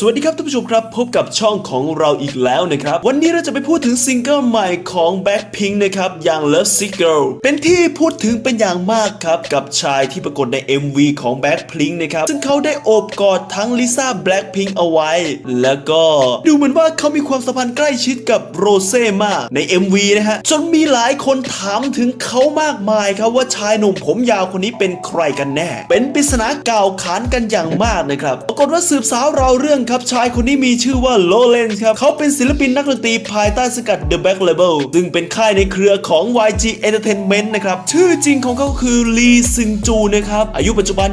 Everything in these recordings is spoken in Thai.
สวัสดีครับท่านผู้ชมครับพบกับช่องของเราอีกแล้วนะครับ วันนี้เราจะไปพูดถึงซิงเกิลใหม่ของ Blackpink นะครับ อย่าง Love Sick Girl เป็นที่พูดถึงเป็นอย่างมากครับ กับชายที่ปรากฏใน MV ของ Blackpink นะครับ ซึ่งเขาได้โอบกอดทั้งลิซ่า Blackpink เอาไว้ แล้วก็ดูเหมือนว่าเขามีความสัมพันธ์ใกล้ชิดกับโรเซ่มากใน MV นะฮะจนมีหลายคนถามถึงเขามากมายครับว่าชายหนุ่มผมยาวคนนี้เป็นใครกันแน่ เป็นปริศนาเก่าขานกันอย่างมากนะครับปรากฏว่าสืบสาวเราเรื่องครับชายคนนี้มีชื่อว่าโลเลนครับเขาเป็นศิลปินนักดนตรีภายใต้สกัด The Back Label ซึ่งเป็นค่ายในเครือของ YG Entertainment นะครับ ชื่อจริงของเขาคือลีซึงจูนะครับ อายุปัจจุบัน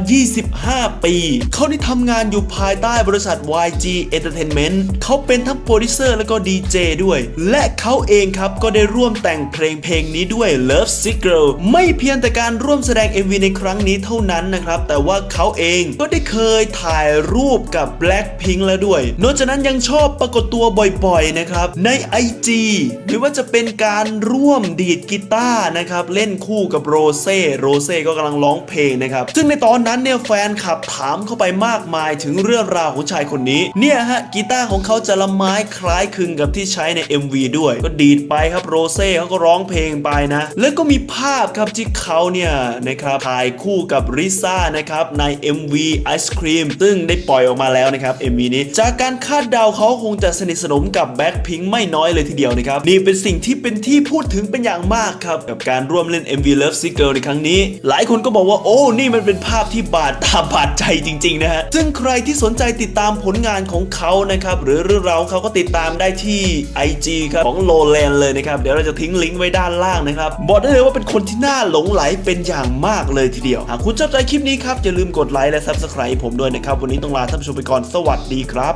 25 ปี เขาได้ทำงานอยู่ภายใต้บริษัท YG Entertainment เขาเป็นทั้งโปรดิวเซอร์แล้วก็ดีเจด้วย และเขาเองครับ ก็ได้ร่วมแต่งเพลงเพลงนี้ด้วย Love Sick Girl ไม่เพียงแต่การร่วมแสดง MV ในครั้งนี้เท่านั้นนะครับ แต่ว่าเขาเองก็ได้เคยถ่ายรูปกับ Blackpink แล้วด้วย นอกจากนั้นยังชอบปรากฏตัวบ่อยๆนะครับใน IG หรือว่าจะเป็นการร่วมดีดกีตาร์นะครับเล่นคู่กับโรเซ่โรเซ่ก็กำลังร้องเพลงนะครับซึ่งในตอนนั้นเนี่ยแฟนคลับถามเข้าไปมากมายถึงเรื่องราวของชายคนนี้เนี่ยฮะกีตาร์ของเขาจะละไม้คล้ายคลึงกับที่ใช้ใน MV ด้วย ก็ดีดไปครับโรเซ่เขาก็ร้องเพลงไปนะ แล้วก็มีภาพครับที่เขาเนี่ยนะครับถ่ายคู่กับริซ่านะครับใน MV Ice Cream ซึ่งได้ปล่อยออกมาแล้วนะครับ MV นี้ จากการคาดเดาเขาคงจะสนิทสนมกับแบ็คพิงไม่น้อยเลยทีเดียวนะครับ นี่เป็นสิ่งที่เป็นที่พูดถึงเป็นอย่างมากครับ กับการร่วมเล่น MV Love Sick Girl ในครั้งนี้ หลายคนก็บอกว่าโอ้ นี่มันเป็นภาพที่บาดตาบาดใจจริงๆนะฮะ ซึ่งใครที่สนใจติดตามผลงานของเขานะครับ หรือเรื่องราวเขาก็ติดตามได้ที่ IG ครับของโลแลนเลยนะครับ เดี๋ยวเราจะทิ้งลิงก์ไว้ด้านล่างนะครับ บอกได้เลยว่าเป็นคนที่น่าหลงไหลเป็นอย่างมากเลยทีเดียว หากคุณชอบใจคลิปนี้ครับอย่าลืมกดไลค์และ Subscribe ผมด้วยนะครับ วันนี้ต้องลาท่านผู้ชมไปก่อน สวัสดีครับ